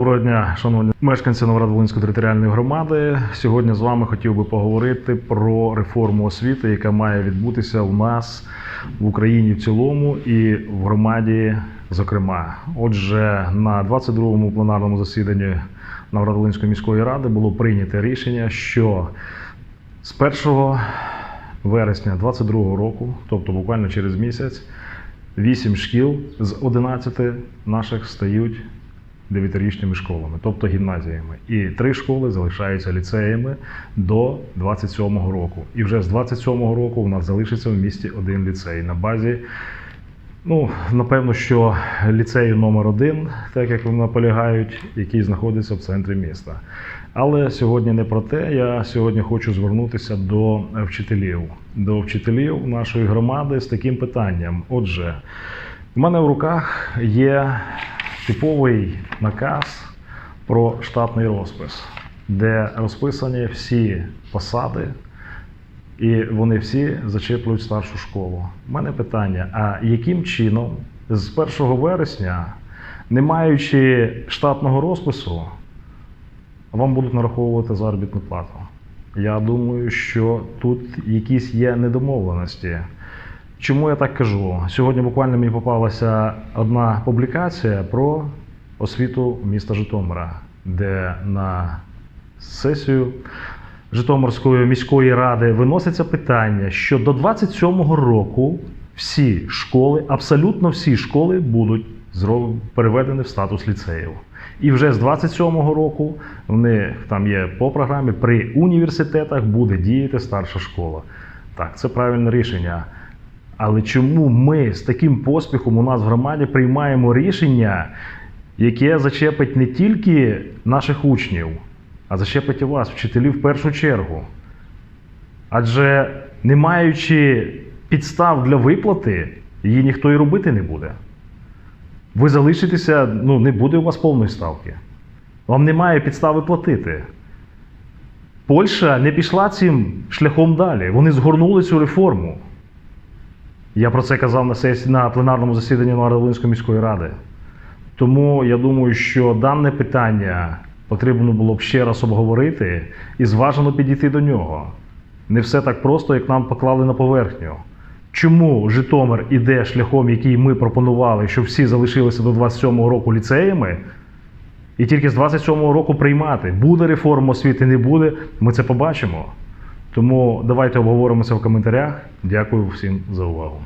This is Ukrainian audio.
Доброго дня, шановні мешканці Новоград-Волинської територіальної громади. Сьогодні з вами хотів би поговорити про реформу освіти, яка має відбутися у нас в Україні в цілому і в громаді, зокрема. Отже, на 22-му пленарному засіданні Новоград-Волинської міської ради було прийнято рішення, що з 1 вересня 2022 року, тобто буквально через місяць, 8 шкіл з 11 наших стають дев'ятирічними школами, тобто гімназіями. І три школи залишаються ліцеями до 27-го року. І вже з 27-го року у нас залишиться в місті один ліцей на базі. Ну, напевно, що ліцею номер один, так як вони наполягають, який знаходиться в центрі міста. Але сьогодні не про те. Я сьогодні хочу звернутися до вчителів, до вчителів нашої громади з таким питанням. Отже, в мене в руках є типовий наказ про штатний розпис, де розписані всі посади, і вони всі зачеплюють старшу школу. У мене питання: а яким чином з 1 вересня, не маючи штатного розпису, вам будуть нараховувати заробітну плату? Я думаю, що тут якісь є недомовленості. Чому я так кажу? Сьогодні буквально мені попалася одна публікація про освіту міста Житомира, де на сесію Житомирської міської ради виноситься питання, що до 27-го року всі школи, абсолютно всі школи будуть переведені в статус ліцеїв. І вже з 27-го року в них там є по програмі при університетах буде діяти старша школа. Так, це правильне рішення. Але чому ми з таким поспіхом у нас в громаді приймаємо рішення, яке зачепить не тільки наших учнів, а зачепить і вас, вчителів в першу чергу? Адже не маючи підстав для виплати, її ніхто і робити не буде. Ви залишитеся, ну не буде у вас повної ставки. Вам немає підстави платити. Польща не пішла цим шляхом далі. Вони згорнули цю реформу. Я про це казав на сесії на пленарному засіданні Новоград-Волинської міської ради. Тому я думаю, що дане питання потрібно було б ще раз обговорити і зважено підійти до нього. Не все так просто, як нам поклали на поверхню. Чому Житомир іде шляхом, який ми пропонували, щоб всі залишилися до 27-го року ліцеями, і тільки з 27-го року приймати, буде реформа освіти, не буде, ми це побачимо. Тому давайте обговоримо це в коментарях. Дякую всім за увагу.